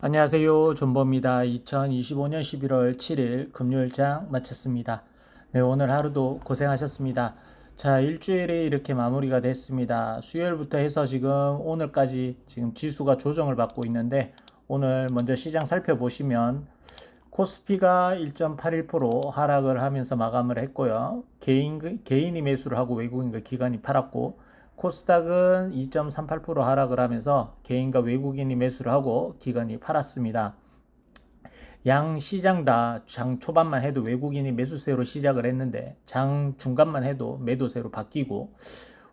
안녕하세요. 존버입니다. 2025년 11월 7일 금요일장 마쳤습니다. 네, 오늘 하루도 고생하셨습니다. 자, 일주일이 이렇게 마무리가 됐습니다. 수요일부터 해서 지금 오늘까지 지금 지수가 조정을 받고 있는데 오늘 먼저 시장 살펴보시면 코스피가 1.81% 하락을 하면서 마감을 했고요. 개인, 개인이 매수를 하고 외국인과 기관이 팔았고 코스닥은 2.38% 하락을 하면서 개인과 외국인이 매수를 하고 기관이 팔았습니다. 양 시장 다 장 초반만 해도 외국인이 매수세로 시작을 했는데 장 중간만 해도 매도세로 바뀌고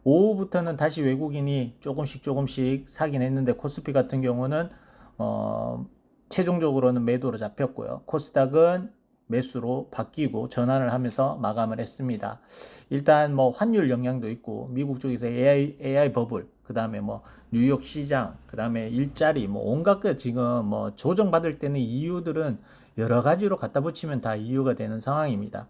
오후부터는 다시 외국인이 조금씩 조금씩 사긴 했는데 코스피 같은 경우는 어 최종적으로는 매도로 잡혔고요. 코스닥은 매수로 바뀌고 전환을 하면서 마감을 했습니다. 일단 뭐 환율 영향도 있고 미국 쪽에서 AI, AI 버블, 그 다음에 뭐 뉴욕 시장, 그 다음에 일자리, 뭐 온갖 것 지금 뭐 조정받을 때는 이유들은 여러 가지로 갖다 붙이면 다 이유가 되는 상황입니다.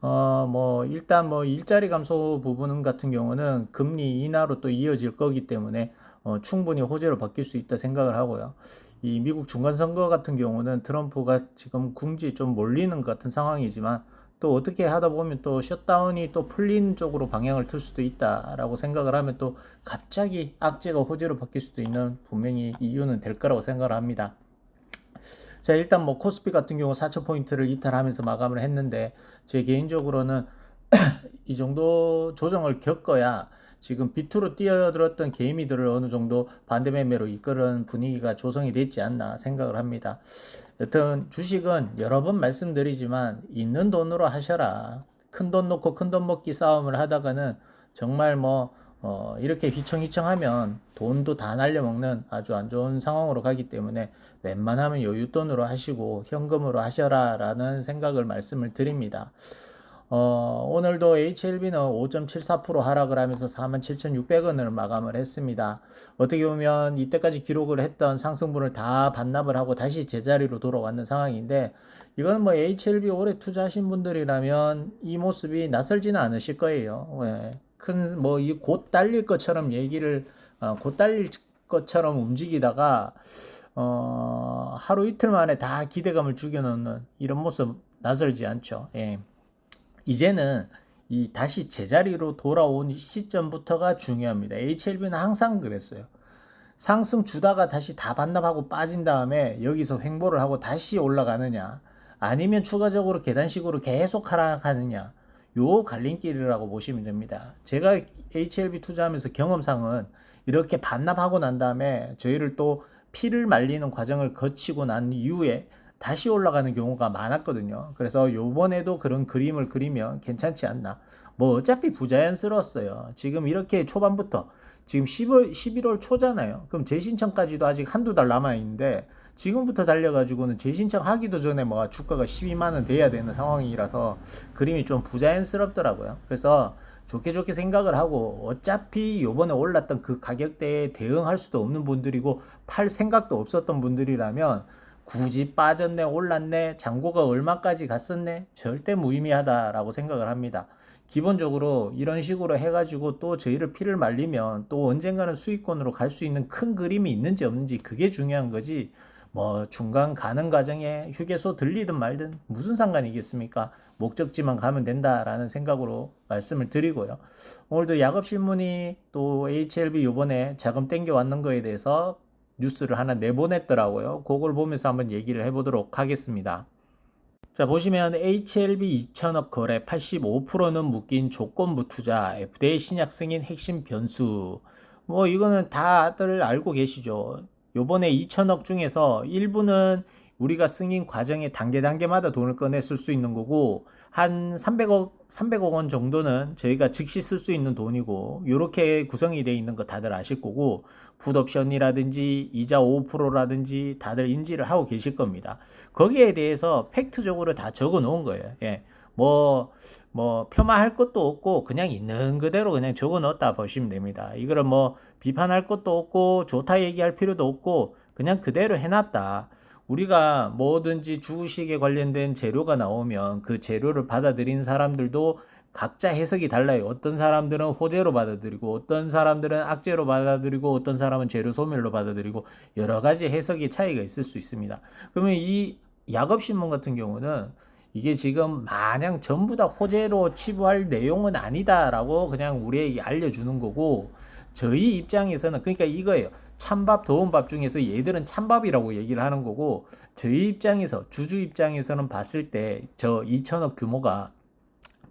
어, 뭐, 일단 뭐 일자리 감소 부분 같은 경우는 금리 인하로 또 이어질 거기 때문에 어, 충분히 호재로 바뀔 수 있다 생각을 하고요. 이 미국 중간선거 같은 경우는 트럼프가 지금 궁지에 좀 몰리는 것 같은 상황이지만 또 어떻게 하다 보면 또 셧다운이 또 풀린 쪽으로 방향을 틀 수도 있다라고 생각을 하면 또 갑자기 악재가 호재로 바뀔 수도 있는 분명히 이유는 될 거라고 생각을 합니다. 자, 일단 뭐 코스피 같은 경우 4,000포인트를 이탈하면서 마감을 했는데 제 개인적으로는 이 정도 조정을 겪어야 지금 비투로 뛰어들었던 개미들을 어느 정도 반대 매매로 이끌은 분위기가 조성이 됐지 않나 생각을 합니다. 여튼 주식은 여러 번 말씀드리지만 있는 돈으로 하셔라. 큰 돈 놓고 큰 돈 먹기 싸움을 하다가는 정말 뭐 어, 이렇게 휘청휘청하면 돈도 다 날려먹는 아주 안 좋은 상황으로 가기 때문에 웬만하면 여윳돈으로 하시고 현금으로 하셔라라는 생각을 말씀을 드립니다. 어, 오늘도 HLB는 5.74% 하락을 하면서 47,600원을 마감을 했습니다. 어떻게 보면 이때까지 기록을 했던 상승분을 다 반납을 하고 다시 제자리로 돌아왔는 상황인데 이건 뭐 HLB 오래 투자하신 분들이라면 이 모습이 낯설지는 않으실 거예요. 예. 큰뭐 이 곧 달릴 것처럼 얘기를 어, 곧 달릴 것처럼 움직이다가 어, 하루 이틀 만에 다 기대감을 죽여놓는 이런 모습 낯설지 않죠. 예. 이제는 이 다시 제자리로 돌아온 시점부터가 중요합니다. HLB는 항상 그랬어요. 상승 주다가 다시 다 반납하고 빠진 다음에 여기서 횡보를 하고 다시 올라가느냐 아니면 추가적으로 계단식으로 계속 하락하느냐 요 갈림길이라고 보시면 됩니다. 제가 HLB 투자하면서 경험상은 이렇게 반납하고 난 다음에 저희를 또 피를 말리는 과정을 거치고 난 이후에 다시 올라가는 경우가 많았거든요. 그래서 요번에도 그런 그림을 그리면 괜찮지 않나. 뭐 어차피 부자연스러웠어요. 지금 이렇게 초반부터 지금 10월, 11월 초잖아요. 그럼 재신청까지도 아직 한두 달 남아있는데 지금부터 달려가지고는 재신청 하기도 전에 뭐 주가가 12만원 돼야 되는 상황이라서 그림이 좀 부자연스럽더라고요. 그래서 좋게 좋게 생각을 하고 어차피 요번에 올랐던 그 가격대에 대응할 수도 없는 분들이고 팔 생각도 없었던 분들이라면 굳이 빠졌네, 올랐네, 잔고가 얼마까지 갔었네, 절대 무의미하다라고 생각을 합니다. 기본적으로 이런 식으로 해가지고 또 저희를 피를 말리면 또 언젠가는 수익권으로 갈 수 있는 큰 그림이 있는지 없는지 그게 중요한 거지. 뭐 중간 가는 과정에 휴게소 들리든 말든 무슨 상관이겠습니까? 목적지만 가면 된다라는 생각으로 말씀을 드리고요. 오늘도 야급신문이 또 HLB 요번에 자금 땡겨 왔는 거에 대해서 뉴스를 하나 내보냈더라고요. 그걸 보면서 한번 얘기를 해보도록 하겠습니다. 자 보시면 HLB 2천억 거래 85%는 묶인 조건부 투자 FDA 신약 승인 핵심 변수 뭐 이거는 다들 알고 계시죠. 요번에 2천억 중에서 일부는 우리가 승인 과정에 단계 단계마다 돈을 쓸수 있는 거고 한 300억 300억 원 정도는 저희가 즉시 쓸 수 있는 돈이고 이렇게 구성이 되어 있는 거 다들 아실 거고 풋옵션이라든지 이자 5%라든지 다들 인지를 하고 계실 겁니다. 거기에 대해서 팩트적으로 다 적어 놓은 거예요. 예. 뭐, 뭐, 폄하할 것도 없고, 그냥 있는 그대로 그냥 적어 넣었다 보시면 됩니다. 이거를 뭐, 비판할 것도 없고, 좋다 얘기할 필요도 없고, 그냥 그대로 해놨다. 우리가 뭐든지 주식에 관련된 재료가 나오면 그 재료를 받아들인 사람들도 각자 해석이 달라요. 어떤 사람들은 호재로 받아들이고 어떤 사람들은 악재로 받아들이고 어떤 사람은 재료 소멸로 받아들이고 여러 가지 해석의 차이가 있을 수 있습니다. 그러면 이 야곱신문 같은 경우는 이게 지금 마냥 전부 다 호재로 치부할 내용은 아니다라고 그냥 우리에게 알려주는 거고 저희 입장에서는 그러니까 이거예요. 찬밥 더운 밥 중에서 얘들은 찬밥이라고 얘기를 하는 거고 저희 입장에서 주주 입장에서는 봤을 때 저 2천억 규모가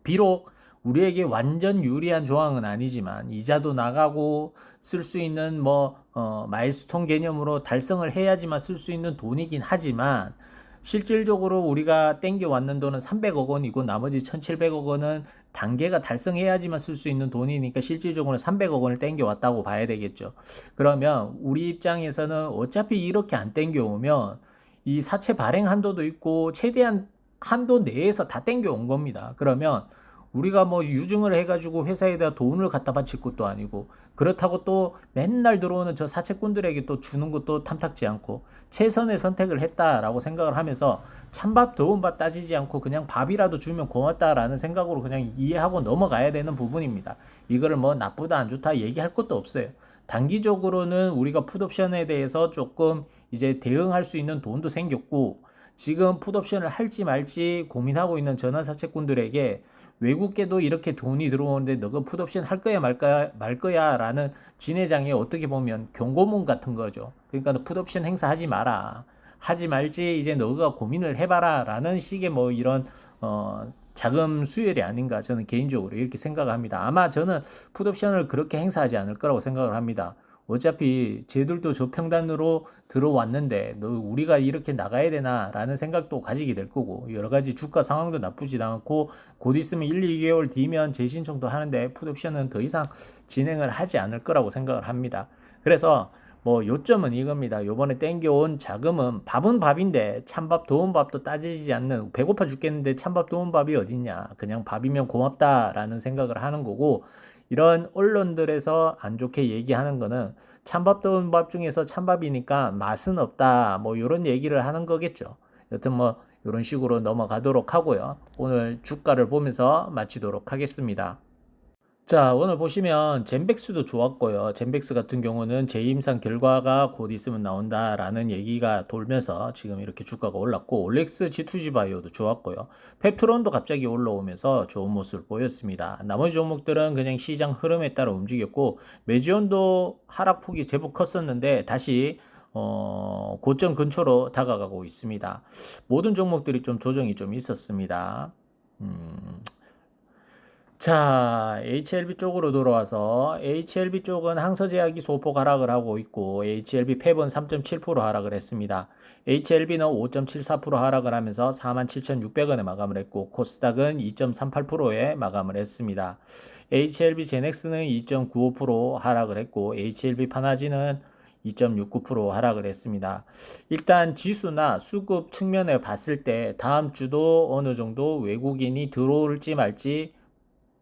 비록 우리에게 완전 유리한 조항은 아니지만 이자도 나가고 쓸 수 있는 뭐 어, 마일스톤 개념으로 달성을 해야지만 쓸 수 있는 돈이긴 하지만 실질적으로 우리가 땡겨 왔는 돈은 300억 원이고 나머지 1,700억 원은 단계가 달성해야지만 쓸 수 있는 돈이니까 실질적으로 300억 원을 땡겨 왔다고 봐야 되겠죠. 그러면 우리 입장에서는 어차피 이렇게 안 땡겨 오면 이 사채 발행 한도도 있고 최대한 한도 내에서 다 땡겨 온 겁니다. 그러면 우리가 뭐 유증을 해가지고 회사에다 돈을 갖다 바칠 것도 아니고 그렇다고 또 맨날 들어오는 저 사채꾼들에게 또 주는 것도 탐탁지 않고 최선의 선택을 했다라고 생각을 하면서 찬밥 더운 밥 따지지 않고 그냥 밥이라도 주면 고맙다라는 생각으로 그냥 이해하고 넘어가야 되는 부분입니다. 이거를 뭐 나쁘다 안 좋다 얘기할 것도 없어요. 단기적으로는 우리가 풋옵션에 대해서 조금 이제 대응할 수 있는 돈도 생겼고 지금 풋옵션을 할지 말지 고민하고 있는 전환사채꾼들에게 외국계도 이렇게 돈이 들어오는데 너가 풋옵션 할 거야 말 거야 말 거야라는 진회장의 어떻게 보면 경고문 같은 거죠. 그러니까 너 풋옵션 행사하지 마라. 하지 말지 이제 너가 고민을 해봐라라는 식의 뭐 이런 어 자금 수혈이 아닌가 저는 개인적으로 이렇게 생각합니다. 아마 저는 풋옵션을 그렇게 행사하지 않을 거라고 생각을 합니다. 어차피 쟤들도 저 평단으로 들어왔는데 너 우리가 이렇게 나가야 되나라는 생각도 가지게 될 거고 여러 가지 주가 상황도 나쁘지 않고 곧 있으면 1, 2개월 뒤면 재신청도 하는데 풋옵션은 더 이상 진행을 하지 않을 거라고 생각을 합니다. 그래서 뭐 요점은 이겁니다. 요번에 땡겨온 자금은 밥은 밥인데 찬밥 더운 밥도 따지지 않는 배고파 죽겠는데 찬밥 더운 밥이 어딨냐 그냥 밥이면 고맙다라는 생각을 하는 거고 이런 언론들에서 안 좋게 얘기하는 거는 찬밥 더운 밥 중에서 찬밥이니까 맛은 없다 뭐 이런 얘기를 하는 거겠죠. 여튼 뭐 이런 식으로 넘어가도록 하고요. 오늘 주가를 보면서 마치도록 하겠습니다. 자, 오늘 보시면 젠백스도 좋았고요. 젠백스 같은 경우는 재임상 결과가 곧 있으면 나온다라는 얘기가 돌면서 지금 이렇게 주가가 올랐고 올렉스 G2G 바이오도 좋았고요. 펩트론도 갑자기 올라오면서 좋은 모습을 보였습니다. 나머지 종목들은 그냥 시장 흐름에 따라 움직였고 메지온도 하락폭이 제법 컸었는데 다시 어, 고점 근처로 다가가고 있습니다. 모든 종목들이 좀 조정이 좀 있었습니다. 음, 자, HLB 쪽으로 돌아와서 HLB 쪽은 항서제약이 소폭 하락을 하고 있고 HLB 펩은 3.7% 하락을 했습니다. HLB는 5.74% 하락을 하면서 47,600원에 마감을 했고 코스닥은 2.38%에 마감을 했습니다. HLB 제넥스는 2.95% 하락을 했고 HLB 파나지는 2.69% 하락을 했습니다. 일단 지수나 수급 측면에 봤을 때 다음 주도 어느 정도 외국인이 들어올지 말지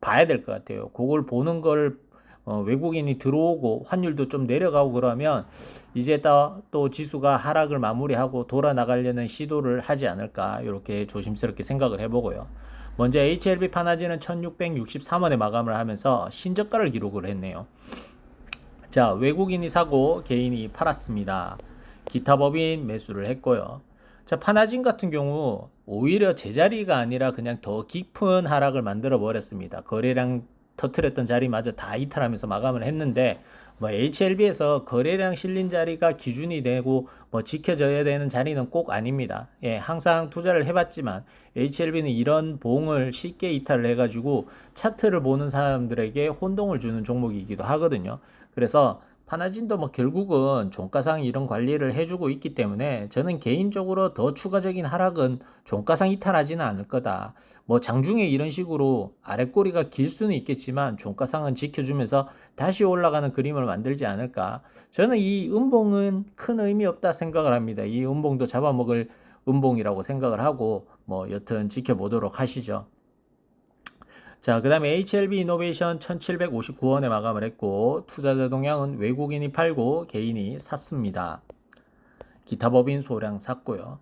봐야 될 것 같아요. 그걸 보는 걸 어, 외국인이 들어오고 환율도 좀 내려가고 그러면 이제 또, 또 지수가 하락을 마무리하고 돌아 나가려는 시도를 하지 않을까 이렇게 조심스럽게 생각을 해보고요. 먼저 HLB 파나지는 1663원에 마감을 하면서 신저가를 기록을 했네요. 자, 외국인이 사고 개인이 팔았습니다. 기타 법인 매수를 했고요. 자, 파나진 같은 경우 오히려 제자리가 아니라 그냥 더 깊은 하락을 만들어 버렸습니다. 거래량 터트렸던 자리마저 다 이탈하면서 마감을 했는데 뭐 HLB에서 거래량 실린 자리가 기준이 되고 뭐 지켜져야 되는 자리는 꼭 아닙니다. 예, 항상 투자를 해봤지만 HLB는 이런 봉을 쉽게 이탈을 해가지고 차트를 보는 사람들에게 혼동을 주는 종목이기도 하거든요. 그래서 파나진도 뭐 결국은 종가상 이런 관리를 해주고 있기 때문에 저는 개인적으로 더 추가적인 하락은 종가상 이탈하지는 않을 거다. 뭐 장중에 이런 식으로 아랫꼬리가 길 수는 있겠지만 종가상은 지켜주면서 다시 올라가는 그림을 만들지 않을까. 저는 이 음봉은 큰 의미 없다 생각을 합니다. 이 음봉도 잡아먹을 음봉이라고 생각을 하고 뭐 여튼 지켜보도록 하시죠. 자, 그 다음에 HLB 이노베이션 1759원에 마감을 했고, 투자자 동향은 외국인이 팔고 개인이 샀습니다. 기타 법인 소량 샀고요.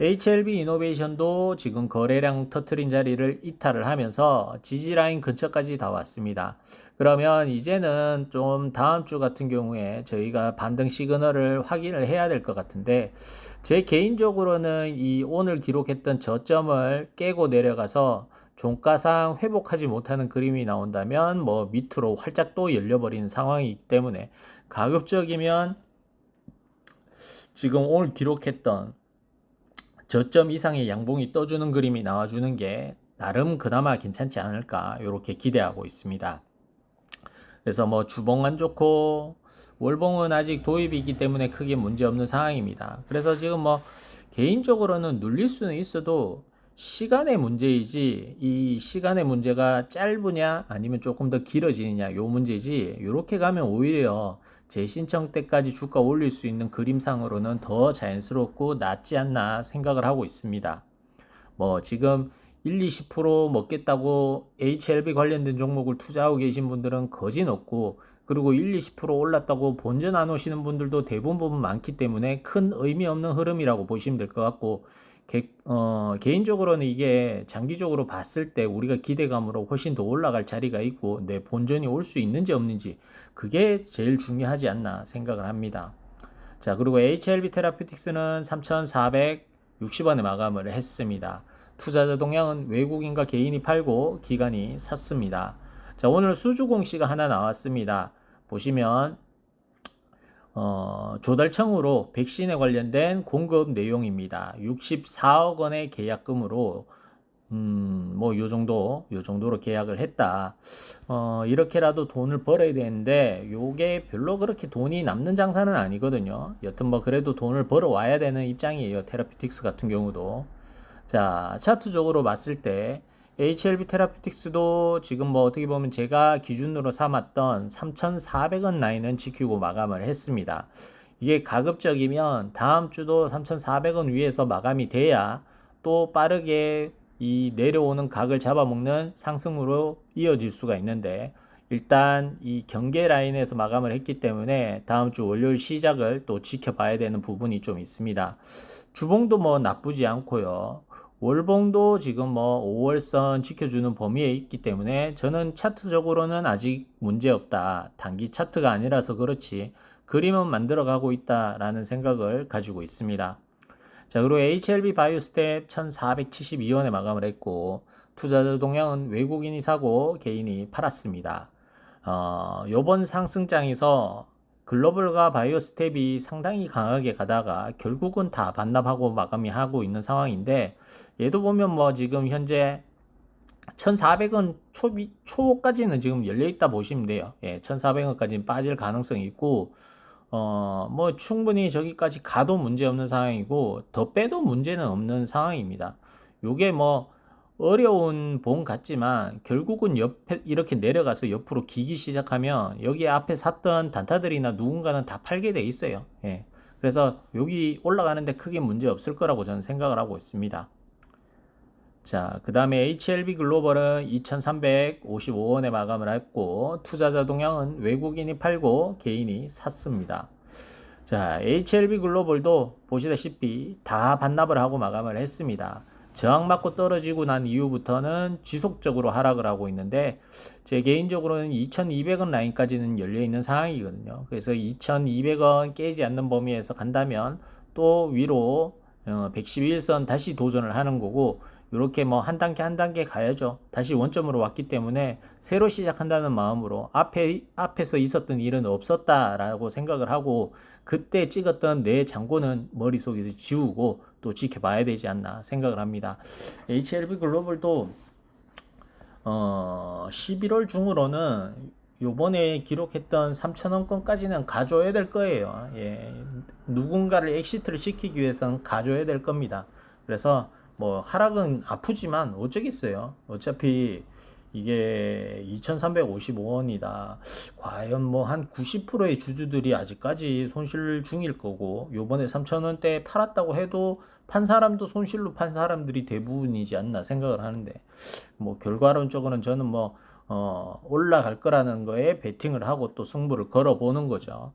HLB 이노베이션도 지금 거래량 터트린 자리를 이탈을 하면서 지지라인 근처까지 다 왔습니다. 그러면 이제는 좀 다음 주 같은 경우에 저희가 반등 시그널을 확인을 해야 될 것 같은데 제 개인적으로는 이 오늘 기록했던 저점을 깨고 내려가서 종가상 회복하지 못하는 그림이 나온다면 뭐 밑으로 활짝 또 열려버리는 상황이기 때문에 가급적이면 지금 오늘 기록했던 저점 이상의 양봉이 떠주는 그림이 나와주는 게 나름 그나마 괜찮지 않을까 이렇게 기대하고 있습니다. 그래서 뭐 주봉 안 좋고 월봉은 아직 도입이기 때문에 크게 문제 없는 상황입니다. 그래서 지금 뭐 개인적으로는 눌릴 수는 있어도 시간의 문제이지 이 시간의 문제가 짧으냐 아니면 조금 더 길어지느냐 요 문제지 이렇게 가면 오히려 재신청 때까지 주가 올릴 수 있는 그림상으로는 더 자연스럽고 낫지 않나 생각을 하고 있습니다. 뭐 지금 1, 20% 먹겠다고 HLB 관련된 종목을 투자하고 계신 분들은 거진 없고 그리고 1, 20% 올랐다고 본전 안 오시는 분들도 대부분 많기 때문에 큰 의미 없는 흐름이라고 보시면 될 것 같고 개, 어, 개인적으로는 이게 장기적으로 봤을 때 우리가 기대감으로 훨씬 더 올라갈 자리가 있고 내 본전이 올 수 있는지 없는지 그게 제일 중요하지 않나 생각을 합니다. 자, 그리고 HLB 테라피틱스는 3,460원에 마감을 했습니다. 투자자 동향은 외국인과 개인이 팔고 기관이 샀습니다. 자, 오늘 수주 공시가 하나 나왔습니다. 보시면 어, 조달청으로 백신에 관련된 공급 내용입니다. 64억 원의 계약금으로 음, 뭐, 요 정도, 요 정도로 계약을 했다. 어, 이렇게라도 돈을 벌어야 되는데, 요게 별로 그렇게 돈이 남는 장사는 아니거든요. 여튼 뭐, 그래도 돈을 벌어와야 되는 입장이에요. 테라피틱스 같은 경우도. 자, 차트적으로 봤을 때, HLB 테라피틱스도 지금 뭐 어떻게 보면 제가 기준으로 삼았던 3,400원 라인은 지키고 마감을 했습니다. 이게 가급적이면 다음 주도 3,400원 위에서 마감이 돼야 또 빠르게 이 내려오는 각을 잡아먹는 상승으로 이어질 수가 있는데 일단 이 경계 라인에서 마감을 했기 때문에 다음 주 월요일 시작을 또 지켜봐야 되는 부분이 좀 있습니다. 주봉도 뭐 나쁘지 않고요. 월봉도 지금 뭐 5월선 지켜주는 범위에 있기 때문에 저는 차트적으로는 아직 문제 없다. 단기 차트가 아니라서 그렇지 그림은 만들어 가고 있다라는 생각을 가지고 있습니다. 자, 그리고 HLB 바이오스텝 1472원에 마감을 했고 투자자 동향은 외국인이 사고 개인이 팔았습니다. 어, 요번 상승장에서 글로벌과 바이오스텝이 상당히 강하게 가다가 결국은 다 반납하고 마감이 하고 있는 상황인데 얘도 보면 뭐 지금 현재 1,400원 초비, 초까지는 지금 열려있다 보시면 돼요. 예, 1,400원까지는 빠질 가능성이 있고, 어, 뭐 충분히 저기까지 가도 문제 없는 상황이고, 더 빼도 문제는 없는 상황입니다. 요게 뭐, 어려운 봉 같지만 결국은 옆에 이렇게 내려가서 옆으로 기기 시작하면 여기 앞에 샀던 단타들이나 누군가는 다 팔게 돼 있어요. 예. 그래서 여기 올라가는데 크게 문제 없을 거라고 저는 생각을 하고 있습니다. 자, 그 다음에 HLB 글로벌은 2355원에 마감을 했고, 투자자 동향은 외국인이 팔고 개인이 샀습니다. 자, HLB 글로벌도 보시다시피 다 반납을 하고 마감을 했습니다. 저항 맞고 떨어지고 난 이후부터는 지속적으로 하락을 하고 있는데 제 개인적으로는 2200원 라인까지는 열려 있는 상황이거든요. 그래서 2200원 깨지 않는 범위에서 간다면 또 위로 111선 어, 다시 도전을 하는 거고 이렇게 뭐 한 단계 한 단계 가야죠. 다시 원점으로 왔기 때문에 새로 시작한다는 마음으로 앞에 앞에서 있었던 일은 없었다라고 생각을 하고 그때 찍었던 내 장고는 머릿속에서 지우고 또 지켜봐야 되지 않나 생각을 합니다. HLB 글로벌도 어 11월 중으로는 요번에 기록했던 3천원권까지는 가져야 될 거예요. 예. 누군가를 엑시트를 시키기 위해서는 가져야 될 겁니다. 그래서 뭐 하락은 아프지만 어쩌겠어요. 어차피 이게 2,355원이다. 과연 뭐 한 90%의 주주들이 아직까지 손실 중일 거고 요번에 3,000원대 팔았다고 해도 판 사람도 손실로 판 사람들이 대부분이지 않나 생각을 하는데 뭐 결과론적으로는 저는 뭐 어, 올라갈 거라는 거에 베팅을 하고 또 승부를 걸어 보는 거죠.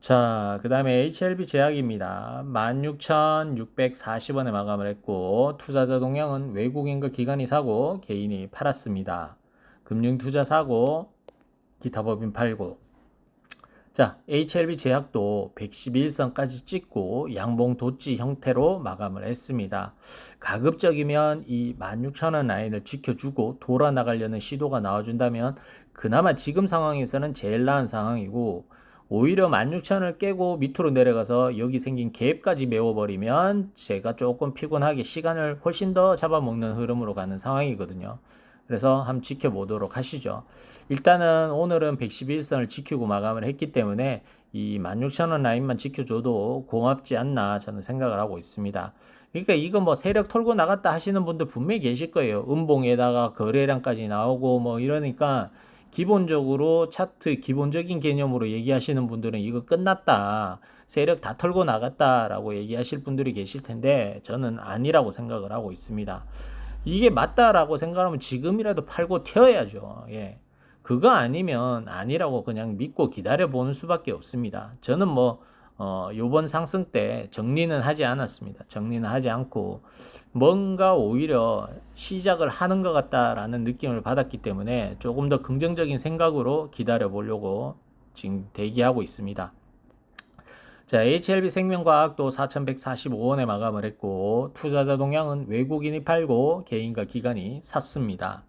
자, 그 다음에 HLB 제약입니다. 16,640원에 마감을 했고, 투자자 동향은 외국인과 기관이 사고, 개인이 팔았습니다. 금융투자 사고, 기타 법인 팔고. 자, HLB 제약도 111선까지 찍고 양봉 도치 형태로 마감을 했습니다. 가급적이면 이 16,000원 라인을 지켜주고 돌아 나가려는 시도가 나와준다면 그나마 지금 상황에서는 제일 나은 상황이고 오히려 16,000원을 깨고 밑으로 내려가서 여기 생긴 갭까지 메워버리면 제가 조금 피곤하게 시간을 훨씬 더 잡아먹는 흐름으로 가는 상황이거든요. 그래서 한번 지켜보도록 하시죠. 일단은 오늘은 111선을 지키고 마감을 했기 때문에 이 16,000원 라인만 지켜줘도 고맙지 않나 저는 생각을 하고 있습니다. 그러니까 이거 뭐 세력 털고 나갔다 하시는 분들 분명히 계실 거예요. 음봉에다가 거래량까지 나오고 뭐 이러니까 기본적으로 차트 기본적인 개념으로 얘기하시는 분들은 이거 끝났다. 세력 다 털고 나갔다라고 얘기하실 분들이 계실 텐데 저는 아니라고 생각을 하고 있습니다. 이게 맞다라고 생각하면 지금이라도 팔고 튀어야죠. 예. 그거 아니면 아니라고 그냥 믿고 기다려 보는 수밖에 없습니다. 저는 뭐 어, 요번 상승 때 정리는 하지 않았습니다. 정리는 하지 않고 뭔가 오히려 시작을 하는 것 같다라는 느낌을 받았기 때문에 조금 더 긍정적인 생각으로 기다려 보려고 지금 대기하고 있습니다. 자, HLB 생명과학도 4,145원에 마감을 했고 투자자 동향은 외국인이 팔고 개인과 기관이 샀습니다.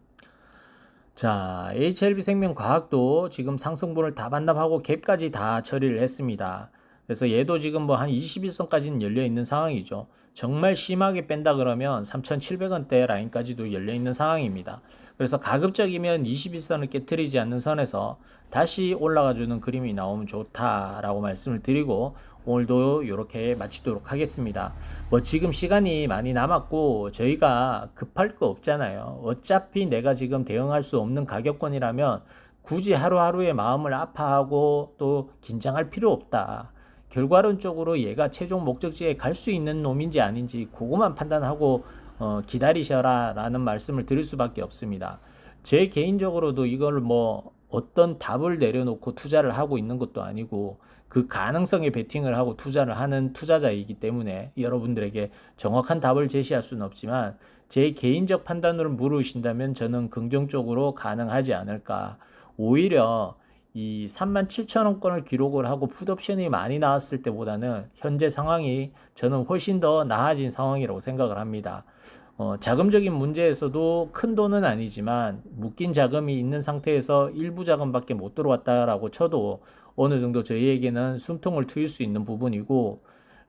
자, HLB 생명과학도 지금 상승분을 다 반납하고 갭까지 다 처리를 했습니다. 그래서 얘도 지금 뭐 한 21선까지는 열려 있는 상황이죠. 정말 심하게 뺀다 그러면 3,700원대 라인까지도 열려 있는 상황입니다. 그래서 가급적이면 21선을 깨뜨리지 않는 선에서 다시 올라가 주는 그림이 나오면 좋다라고 말씀을 드리고 오늘도 이렇게 마치도록 하겠습니다. 뭐 지금 시간이 많이 남았고 저희가 급할 거 없잖아요. 어차피 내가 지금 대응할 수 없는 가격권이라면 굳이 하루하루의 마음을 아파하고 또 긴장할 필요 없다. 결과론적으로 얘가 최종 목적지에 갈 수 있는 놈인지 아닌지 그것만 판단하고 어, 기다리셔라 라는 말씀을 드릴 수밖에 없습니다. 제 개인적으로도 이걸 뭐 어떤 답을 내려놓고 투자를 하고 있는 것도 아니고 그 가능성에 베팅을 하고 투자를 하는 투자자이기 때문에 여러분들에게 정확한 답을 제시할 수는 없지만 제 개인적 판단으로 물으신다면 저는 긍정적으로 가능하지 않을까. 오히려 이 37,000원권을 기록을 하고 풋옵션이 많이 나왔을 때보다는 현재 상황이 저는 훨씬 더 나아진 상황이라고 생각을 합니다. 어, 자금적인 문제에서도 큰 돈은 아니지만 묶인 자금이 있는 상태에서 일부 자금밖에 못 들어왔다라고 쳐도 어느 정도 저희에게는 숨통을 트일 수 있는 부분이고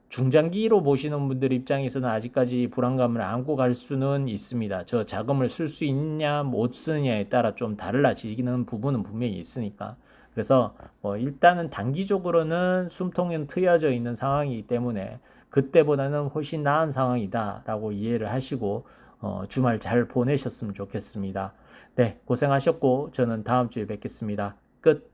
중장기로 보시는 분들 입장에서는 아직까지 불안감을 안고 갈 수는 있습니다. 저 자금을 쓸 수 있냐 못 쓰느냐에 따라 좀 달라지는 부분은 분명히 있으니까. 그래서 뭐 일단은 단기적으로는 숨통은 트여져 있는 상황이기 때문에 그때보다는 훨씬 나은 상황이다라고 이해를 하시고 어, 주말 잘 보내셨으면 좋겠습니다. 네, 고생하셨고 저는 다음 주에 뵙겠습니다. 끝.